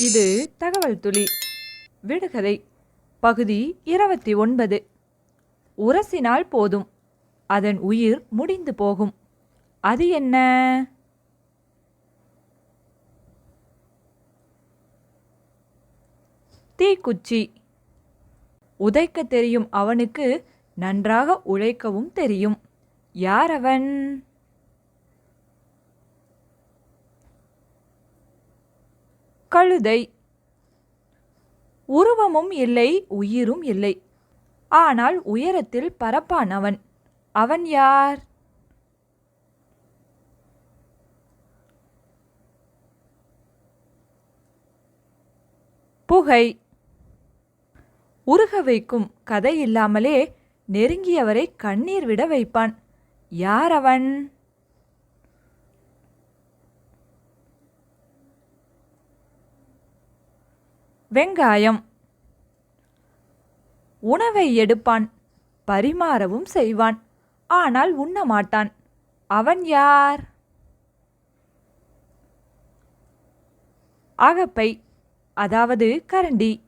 இது தகவல் துளி. விடுகதை. பகுதி இருபத்தி ஒன்பது. உரசினால் போதும். அதன் உயிர் முடிந்து போகும். அது என்ன? தீக்குச்சி. உதைக்க தெரியும் அவனுக்கு நன்றாக உழைக்கவும் தெரியும். யார் அவன்? கழுதை. உருவமும் இல்லை உயிரும் இல்லை. ஆனால் உயரத்தில் பரப்பானவன். அவன் யார்? புகை. உருக வைக்கும் கதை இல்லாமலே நெருங்கியவரை கண்ணீர் விட வைப்பான். யார் அவன்? வெங்காயம். உணவை எடுப்பான் பரிமாறவும் செய்வான் ஆனால் உண்ண மாட்டான். அவன் யார்? அகப்பை அதாவது கரண்டி.